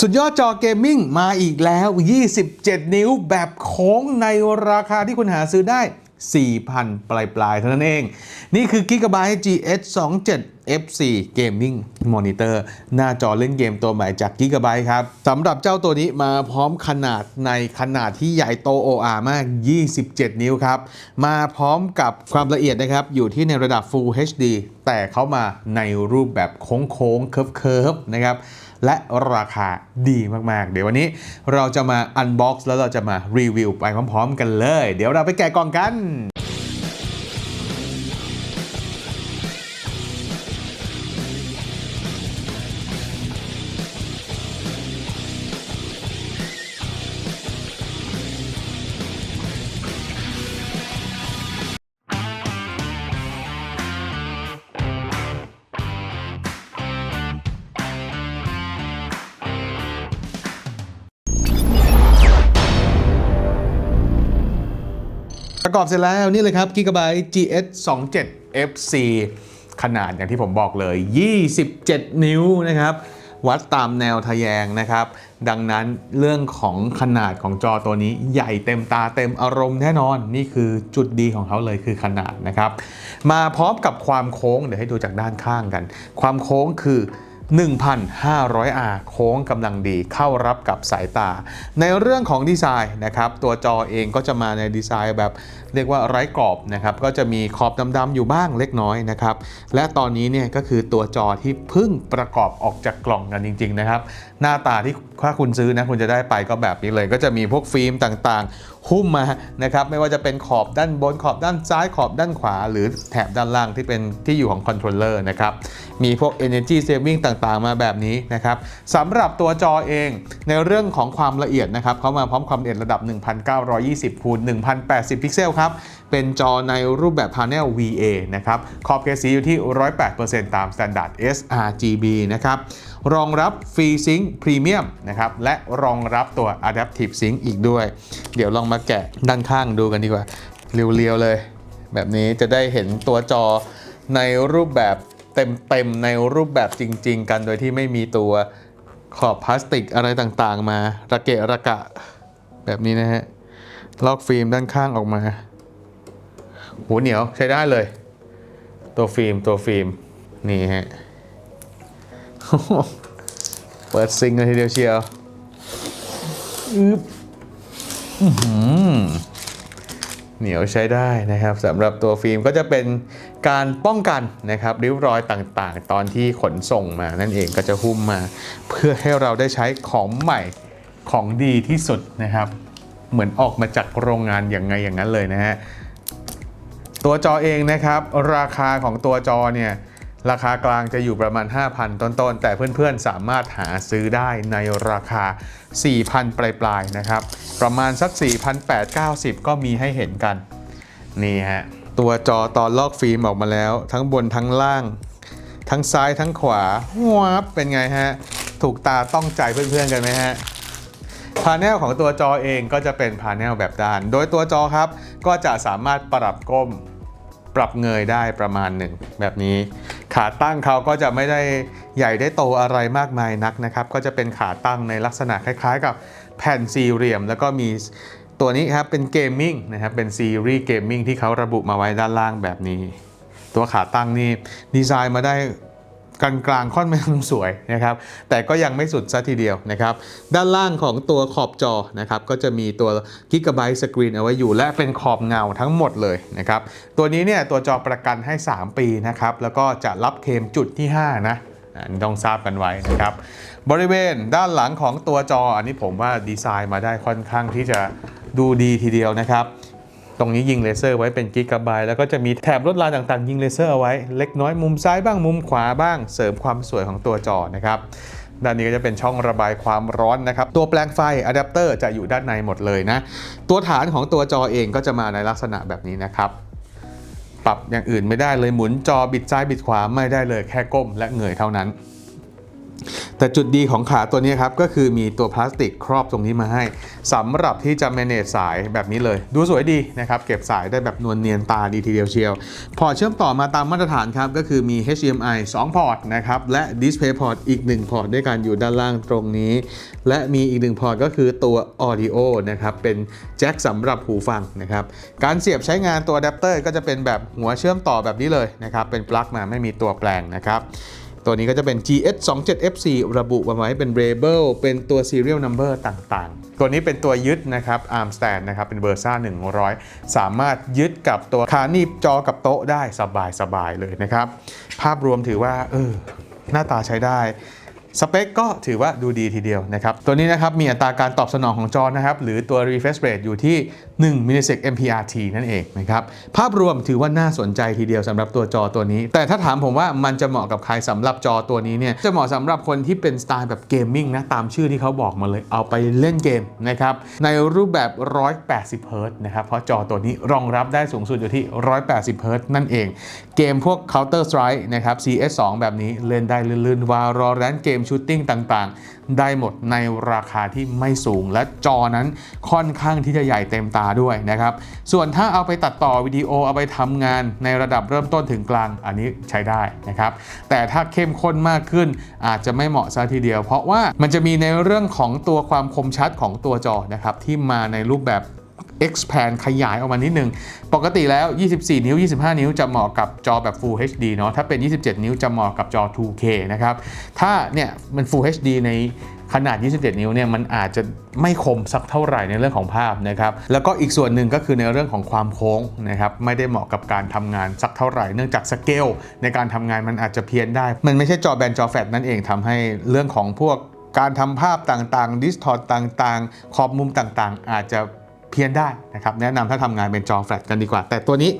สุดยอดจอเกมมิ่งมาอีกแล้ว 27 นิ้วแบบโค้งในราคาที่คุณหาซื้อได้ 4,000 ปลายปลายๆเท่านั้นเอง นี่คือ Gigabyte GH 27 F4 Gaming Monitor หน้าจอเล่นเกมตัวใหม่จาก Gigabyte ครับสำหรับเจ้าตัวนี้มาพร้อมขนาดในขนาดที่ใหญ่โต OR มาก 27 นิ้วครับ มาพร้อมกับความละเอียดนะครับ อยู่ที่ในระดับ Full HD แต่เขามาในรูปแบบโค้งๆเคิร์ฟๆนะครับ และราคาดีมากๆ เดี๋ยววันนี้เราจะมาอันบ็อกซ์แล้วเราจะมารีวิวไปพร้อมๆ กันเลย เดี๋ยวเราไปแกะกล่องกัน ประกอบเสร็จแล้วนี่เลยครับ Gigabyte GS 27 FC ขนาดอย่างที่ผมบอกเลย 27 นิ้วนะครับวัดตามแนวทะแยงนะครับ ดังนั้นเรื่องของขนาดของจอตัวนี้ใหญ่เต็มตาเต็มอารมณ์แน่นอน นี่คือจุดดีของเขาเลยคือขนาดนะครับ มาพร้อมกับความโค้งเดี๋ยวให้ดูจากด้านข้างกัน ความโค้งคือ 1,500R โค้งกำลังดีเข้ารับกับสายตา ในเรื่องของดีไซน์นะครับ ตัวจอเองก็จะมาในดีไซน์แบบ เรียกว่าไร้กรอบนะครับก็จะมีขอบดำๆอยู่บ้างเล็กน้อยนะครับและตอนนี้เนี่ยก็คือตัวจอที่เพิ่งประกอบออกจากกล่องกันจริงๆนะครับหน้าตาที่ถ้าคุณซื้อนะคุณจะได้ไปก็แบบนี้เลย ก็จะมีพวกฟิล์มต่างๆ หุ้มมานะครับไม่ว่าจะเป็นขอบด้านบนขอบด้านซ้ายขอบด้านขวา หรือแถบด้านล่างที่เป็นที่อยู่ของคอนโทรลเลอร์นะครับมีพวก Energy Saving ต่างๆ มาแบบนี้นะครับสำหรับตัวจอเองในเรื่องของความละเอียดนะครับเขามาพร้อมความละเอียดระดับ 1920คูณ1080 พิกเซลครับเป็นจอในรูปแบบ Panel VA นะครับ ขอบเกสีอยู่ที่ 108%ตาม Standard sRGB นะครับ รองรับ FreeSync Premium นะครับ และรองรับตัว Adaptive Sync อีกด้วย เดี๋ยวลองมาแกะด้านข้างดูกันดีกว่า เรียวๆเลย แบบนี้จะได้เห็นตัวจอในรูปแบบเต็มๆ ในรูปแบบจริง ๆ กันโดยที่ไม่มีตัวขอบพลาสติกอะไรต่างๆ มาระเกะระกะแบบนี้นะฮะ ลอกฟิล์มด้านข้างออกมา หูเหนียวใช้ได้เลย ตัวฟิล์มตัวฟิล์มนี่ฮะเปิดซิงกันทีเดียวเชียวอึบเหนียวใช้ได้นะครับสำหรับตัวฟิล์มก็จะเป็นการป้องกันนะครับริ้วรอยต่างๆ ตอนที่ขนส่งมา นั่นเองก็จะหุ้มมา เพื่อให้เราได้ใช้ของใหม่ของดีที่สุดนะครับ เหมือนออกมาจากโรงงานอย่างไงอย่างนั้นเลยนะฮะ ตัวจอเองนะครับ ราคาของตัวจอเนี่ยราคากลางจะอยู่ประมาณ 5,000 ต้นๆ แต่เพื่อนๆ สามารถหาซื้อได้ในราคา 4,000 ปลายๆ นะครับ ประมาณสัก 4,890 ก็มีให้เห็นกัน นี่ฮะ ตัวจอตอนลอกฟิล์มออกมาแล้ว ทั้งบนทั้งล่าง ทั้งซ้ายทั้งขวาวับเป็นไงฮะ ถูกตาต้องใจเพื่อนๆ กันไหมฮะพาเนลของตัวจอเองก็จะเป็นพาเนลแบบด้าน โดยตัวจอครับ ก็จะสามารถปรับก้ม ปรับเงยได้ประมาณหนึ่งแบบนี้ ขาตั้งเขาก็จะไม่ได้ใหญ่ได้โตอะไรมากมายนักนะครับ ก็จะเป็นขาตั้งในลักษณะคล้ายๆ กับแผ่นสี่เหลี่ยม แล้วก็มีตัวนี้ครับเป็นเกมมิ่งนะครับเป็นซีรีส์เกมมิ่งที่เขาระบุมาไว้ด้านล่างแบบนี้ ตัวขาตั้งนี่ดีไซน์มาได้ กลางๆค่อนข้างสวยนะครับแต่ก็ยังไม่สุดซะทีเดียวนะครับด้านล่างของตัวขอบจอนะครับก็จะมีตัว Gigabyte Screen เอาไว้อยู่ และเป็นขอบเงาทั้งหมดเลยนะครับตัวนี้เนี่ยตัวจอประกันให้ 3 ปีนะครับแล้วก็จะรับเคมจุดที่ 5 นะอันนี้ต้องทราบกันไว้นะครับ บริเวณด้านหลังของตัวจออันนี้ผมว่าดีไซน์มาได้ค่อนข้างที่จะดูดีทีเดียวนะครับ ตรงนี้ยิงเลเซอร์ไว้เป็นกิกะไบต์แล้วก็จะมีแถบลวดลายต่างๆ ยิงเลเซอร์เอาไว้ เล็กน้อยมุมซ้ายบ้างมุมขวาบ้าง เสริมความสวยของตัวจอนะครับด้านนี้ก็จะเป็นช่องระบายความร้อนนะครับ ตัวแปลงไฟอะแดปเตอร์จะอยู่ด้านในหมดเลยนะ ตัวฐานของตัวจอเองก็จะมาในลักษณะแบบนี้นะครับ ปรับอย่างอื่นไม่ได้เลยหมุนจอบิดซ้ายบิดขวาไม่ได้เลยแค่ก้มและเงยเท่านั้น แต่จุดดีของขาตัวนี้ครับก็คือมีตัวพลาสติกครอบตรงนี้มาให้สำหรับที่จะ manage สายแบบนี้เลย ดูสวยดีนะครับ เก็บสายได้แบบนวลเนียนตาดีทีเดียวเชียว พอเชื่อมต่อมาตามมาตรฐานครับ ก็คือมี HDMI 2 พอร์ตนะครับ และ Display Port อีก 1 พอร์ตด้วยกันอยู่ด้านล่างตรงนี้ และมีอีก 1 พอร์ตก็คือตัว Audio นะครับ เป็นแจ็คสำหรับหูฟังนะครับ การเสียบใช้งานตัวอะแดปเตอร์ก็จะเป็นแบบหัวเชื่อมต่อแบบนี้เลยนะครับเป็นปลั๊กมาไม่มีตัวแปลงนะครับ ตัวนี้ก็จะเป็น GS 2 7 F4 ระบุมาไว้เป็น Rebel เป็นตัว Serial Number ต่างๆ ตัวนี้เป็นตัวยึดนะครับ Arm Stand นะครับ เป็นเบอร์ซ่า100 สามารถยึดกับตัวขาหนีบจอกับโต๊ะได้สบายๆเลยนะครับ ภาพรวมถือว่าเออหน้าตาใช้ได้ สเปคก็ถือว่าดูดีทีเดียวนะครับ ตัวนี้นะครับมีอัตราการตอบสนองของจอนะครับ หรือตัว refresh rate อยู่ที่ 1 millisec MPRT นั่นเองนะครับ ภาพรวมถือว่าน่าสนใจทีเดียวสำหรับตัวจอตัวนี้ แต่ถ้าถามผมว่ามันจะเหมาะกับใครสำหรับจอตัวนี้เนี่ย จะเหมาะสำหรับคนที่เป็นสไตล์แบบเกมมิ่งนะ ตามชื่อที่เขาบอกมาเลย เอาไปเล่นเกมนะครับ ในรูปแบบ 180 Hz นะครับ เพราะจอตัวนี้รองรับได้สูงสุดอยู่ที่ 180 Hz นั่นเอง เกมพวก Counter Strike นะครับ CS2 แบบนี้เล่นได้ลื่นๆวาลอแรนเกมชูตติ้งต่างๆ ได้หมดในราคาที่ไม่สูง และจอนั้นค่อนข้างที่จะใหญ่เต็มตาด้วยนะครับ ส่วนถ้าเอาไปตัดต่อวิดีโอเอาไปทำงานในระดับเริ่มต้นถึงกลางอันนี้ใช้ได้นะครับ แต่ถ้าเข้มข้นมากขึ้นอาจจะไม่เหมาะซะทีเดียว เพราะว่ามันจะมีในเรื่องของตัวความคมชัดของตัวจอนะครับที่มาในรูปแบบ expand ขยายออกมานิดนึง ปกติแล้ว 24 นิ้ว 25 นิ้วจะเหมาะกับจอแบบ Full HD เนาะ ถ้าเป็น 27 นิ้วจะเหมาะกับจอ 2K นะครับ ถ้าเนี่ยมัน Full HD ในขนาด 27 นิ้วเนี่ย มันอาจจะไม่คมสักเท่าไหร่ในเรื่องของภาพนะครับ แล้วก็อีกส่วนหนึ่งก็คือในเรื่องของความโค้งนะครับ ไม่ได้เหมาะกับการทำงานสักเท่าไหร่ เนื่องจากสเกลในการทำงานมันอาจจะเพี้ยนได้ มันไม่ใช่จอแบนจอแฟตนั่นเองทำให้เรื่องของพวกการทำภาพต่างๆ ดิสทอร์ตต่างๆ ขอบมุมต่างๆ อาจจะ เพี้ยนได้นะครับแนะนำถ้าทำงานเป็นจอแฟลชกันดีกว่า แต่ตัวนี้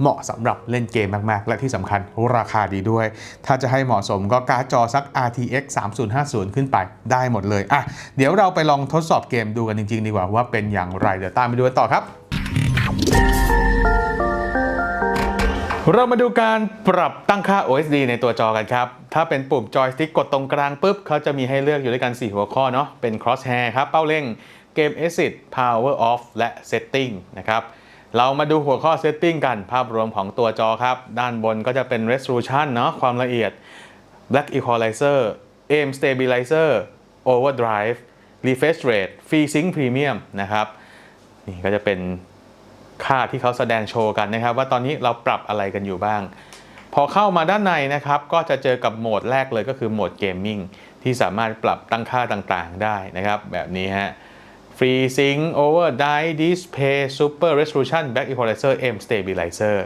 เหมาะสำหรับเล่นเกมมาก ๆ และที่สำคัญราคาดีด้วย ถ้าจะให้เหมาะสมก็การ์ดจอสัก RTX 3050 ขึ้นไปได้หมดเลยอะเดี๋ยวเราไปลองทดสอบเกมดูกันจริง ๆ ดีกว่าว่าเป็นอย่างไรเดี๋ยวตามไปดูกันต่อครับเรามาดูการปรับตั้งค่า OSD ในตัวจอกันครับ ถ้าเป็นปุ่มจอยสติ๊กกดตรงกลางปุ๊บเขาจะมีให้เลือกอยู่ด้วยกัน 4 หัวข้อเนาะ เป็น crosshair ครับ เป้าเร่ง เกม exit power off และ setting นะครับเรามาดูหัวข้อ setting กันภาพรวมของตัวจอครับ ด้านบนก็จะเป็น resolution เนาะความละเอียด black equalizer aim stabilizer overdrive refresh rate free sync premium นะครับนี่ก็จะเป็นค่าที่เขาแสดงโชว์กันนะครับ ว่าตอนนี้เราปรับอะไรกันอยู่บ้าง พอเข้ามาด้านในนะครับ ก็จะเจอกับโหมดแรกเลยก็คือโหมดเกมมิ่งที่สามารถปรับตั้งค่าต่างๆได้นะครับ แบบนี้ฮะ Free Sync Over Die Display Super Resolution Back Equalizer M Stabilizer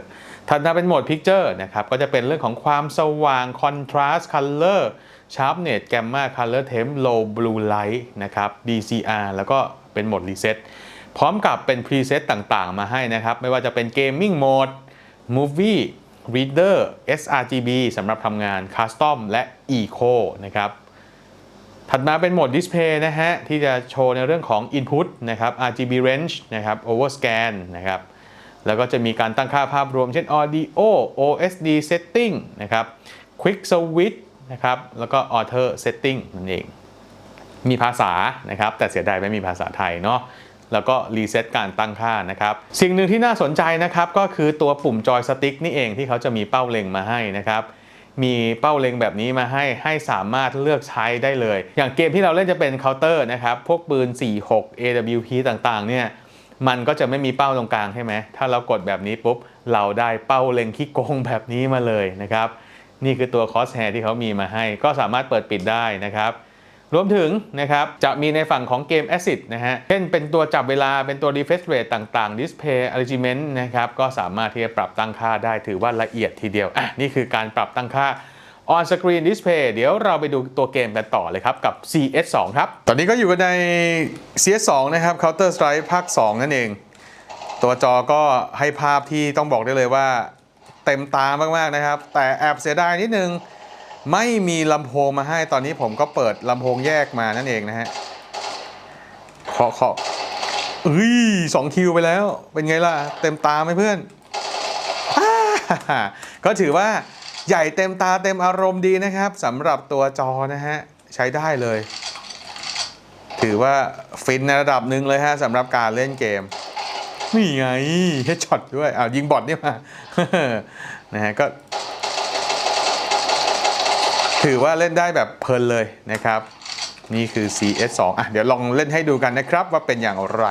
ถัดมาเป็นโหมด Picture นะครับ ก็จะเป็นเรื่องของความสว่าง Contrast Color Sharpness Gamma Color Temp Low Blue Light นะครับ DCR แล้วก็เป็นโหมด Reset พร้อมกับเป็น preset ต่างๆ มาให้นะครับ ไม่ว่าจะเป็น Gaming Mode Movie Reader sRGB สำหรับทำงาน Custom และ Eco นะครับ ถัดมาเป็นโหมด Display นะฮะ ที่จะโชว์ในเรื่องของ Input นะครับ RGB Range นะครับ Overscan นะครับ แล้วก็จะมีการตั้งค่าภาพรวมเช่น Audio OSD Setting นะครับ Quick Switch นะครับ แล้วก็ Auto Setting นั่นเอง มีภาษานะครับ แต่เสียดายไม่มีภาษาไทยเนาะแล้วก็รีเซ็ตการตั้งค่านะครับ สิ่งหนึ่งที่น่าสนใจนะครับ ก็คือตัวปุ่มจอยสติ๊กนี่เองที่เขาจะมีเป้าเล็งมาให้นะครับ มีเป้าเล็งแบบนี้มาให้ให้สามารถเลือกใช้ได้เลย อย่างเกมที่เราเล่นจะเป็นเคาน์เตอร์นะครับ พวกปืน 46 AWP ต่างๆ เนี่ยมันก็จะไม่มีเป้าตรงกลางใช่ไหม ถ้าเรากดแบบนี้ปุ๊บ เราได้เป้าเล็งขี้โกงแบบนี้มาเลยนะครับ นี่คือตัวคอสแฮร์ที่เขามีมาให้ ก็สามารถเปิดปิดได้นะครับ รวมถึงนะครับจะมีในฝั่งของเกม Acid นะฮะ เช่นเป็นตัวจับเวลาเป็นตัว refresh rate ต่างๆ display alignment นะครับก็สามารถที่จะปรับตั้งค่าได้ถือว่าละเอียดทีเดียวอะนี่คือการปรับตั้งค่า on screen display เดี๋ยวเราไปดูตัวเกมกันต่อเลยครับ กับ CS2 ครับ ตอนนี้ก็อยู่กันใน CS2 นะครับ Counter Strike ภาค 2 นั่นเอง ตัวจอก็ให้ภาพที่ต้องบอกได้เลยว่า เต็มตามาก ๆ นะครับ แต่แอบเสียดายนิดนึง ไม่มีลำโพงมาให้ตอนนี้ผมก็เปิดลำโพงแยกมานั่นเองนะฮะเคาะเคาะเอ้ยสองคิวไปแล้ว เป็นไงล่ะ เต็มตาไหมเพื่อนก็ถือว่าใหญ่เต็มตาเต็มอารมณ์ดีนะครับสำหรับตัวจอนะฮะ ใช้ได้เลย ถือว่าฟินในระดับหนึ่งเลยฮะสำหรับการเล่นเกม นี่ไงเฮดช็อตด้วยอ้าวยิงบอทเนี่มานะฮะก็ ถือว่าเล่นได้แบบเพลินเลยนะครับ นี่คือ CS2 อะเดี๋ยวลองเล่นให้ดูกันนะครับว่าเป็นอย่างไร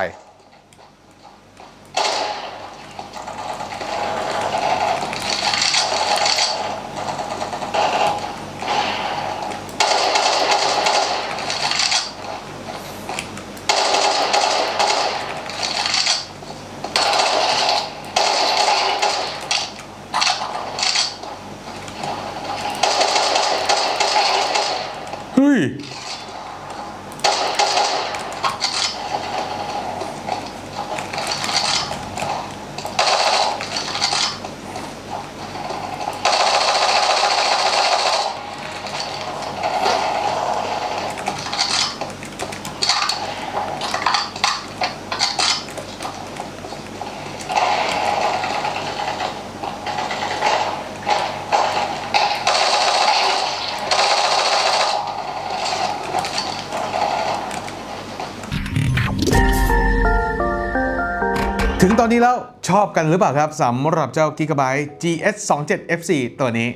นี้แล้วชอบกันหรือเปล่าครับสำหรับเจ้า Gigabyte GS 2 7 F4 ตัวนี้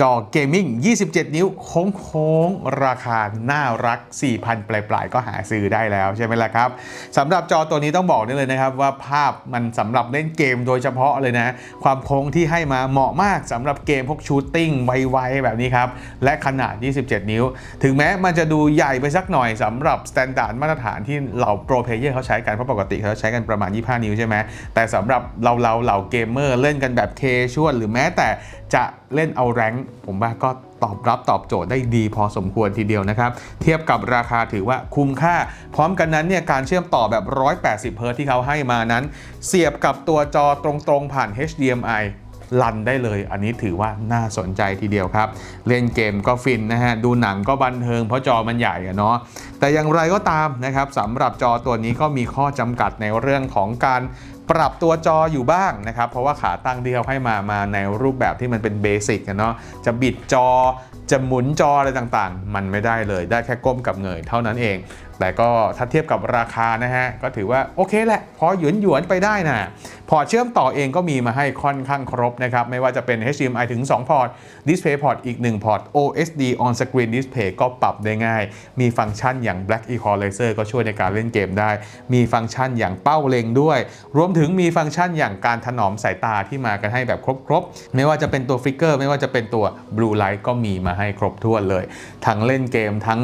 จอเกมมิ่ง 27 นิ้ว โค้งๆราคาน่ารัก 4,000 ปลายๆก็หาซื้อได้แล้วใช่ไหมล่ะครับสำหรับจอตัวนี้ต้องบอกได้เลยนะครับ ว่าภาพมันสำหรับเล่นเกมโดยเฉพาะเลยนะ ความโค้งที่ให้มาเหมาะมากสำหรับเกมพวกชูตติ้งไวๆ แบบนี้ครับ และขนาด 27 นิ้ว ถึงแม้มันจะดูใหญ่ไปสักหน่อยสำหรับสแตนดาร์ดมาตรฐานที่เหล่าโปรเพลเยอร์เขาใช้กันเพราะปกติเขาใช้กันประมาณ 25 นิ้วใช่ไหมแต่สำหรับเราเราเหล่าเกมเมอร์เล่นกันแบบเคชวลหรือแม้แต่จะเล่นเอาแรงผมว่าก็ตอบรับตอบโจทย์ได้ดีพอสมควรทีเดียวนะครับ เทียบกับราคาถือว่าคุ้มค่า พร้อมกันนั้นเนี่ยการเชื่อมต่อแบบ 180 เฮิร์ที่เขาให้มานั้น เสียบกับตัวจอตรงๆผ่าน HDMI ลันได้เลย อันนี้ถือว่าน่าสนใจทีเดียวครับ เล่นเกมก็ฟินนะฮะ ดูหนังก็บันเทิงเพราะจอมันใหญ่อะเนาะ แต่อย่างไรก็ตามนะครับสำหรับจอตัวนี้ก็มีข้อจำกัดในเรื่องของการ ปรับตัวจออยู่บ้างนะครับ เพราะว่าขาตั้งที่เขาให้มามาในรูปแบบที่มันเป็นเบสิกอะเนาะจะบิดจอจะหมุนจออะไรต่างๆ มันไม่ได้เลย ได้แค่ก้มกับเงยเท่านั้นเองแต่ก็ถ้าเทียบกับราคานะฮะ ก็ถือว่าโอเคแหละ พอหยวนหยวนไปได้นะพอร์ตเชื่อมต่อเองก็มีมาให้ค่อนข้างครบนะครับ ไม่ว่าจะเป็น HDMI ถึง 2 พอร์ต Display Port อีก 1 พอร์ต OSD On Screen Display ก็ปรับได้ง่าย มีฟังก์ชันอย่าง Black Equalizer ก็ช่วยในการเล่นเกมได้ มีฟังก์ชันอย่างเป้าเล็งด้วย รวมถึงมีฟังก์ชันอย่างการถนอมสายตาที่มากันให้แบบครบๆ ไม่ว่าจะเป็นตัวฟิกเกอร์ ไม่ว่าจะเป็นตัว Blue Light ก็มีมาให้ครบถ้วนเลย ทั้งเล่นเกม ทั้ง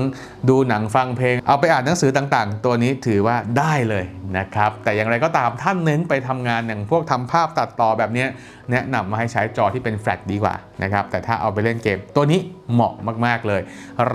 ดูหนังฟังเพลง เอาไปอ่านหนังสือต่างๆ ตัวนี้ถือว่าได้เลยนะครับ แต่อย่างไรก็ตามท่านเน้นไปทำงานอย่างพวกทำภาพตัดต่อแบบนี้แนะนำมาให้ใช้จอที่เป็นแฟลชดีกว่านะครับ แต่ถ้าเอาไปเล่นเกมตัวนี้เหมาะมากๆเลย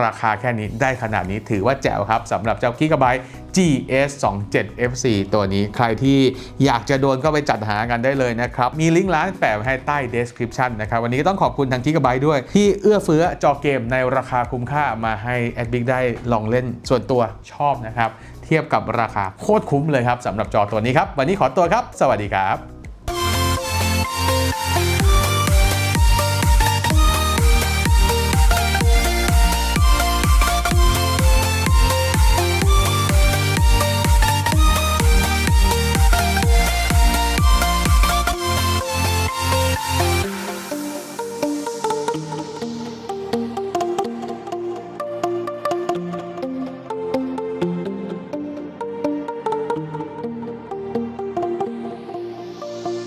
ราคาแค่นี้ได้ขนาดนี้ถือว่าแจ๋วครับสำหรับเจ้ากิกะไบตั GS 27 FC ตัวนี้ใครที่อยากจะโดนก็ไปจัดหากันได้เลยนะครับ มีลิงก์ร้านแปะไว้ให้ใต้ description นะครับ วันนี้ก็ต้องขอบคุณทางกิกไบด้วย ที่เอื้อเฟื้อจอเกมในราคาคุ้มค่ามาให้แอดบิ๊กได้ลองเล่นส่วนตัวชอบนะครับ เทียบกับราคาโคตรคุ้มเลยครับสำหรับจอตัวนี้ครับ วันนี้ขอตัวครับ สวัสดีครับ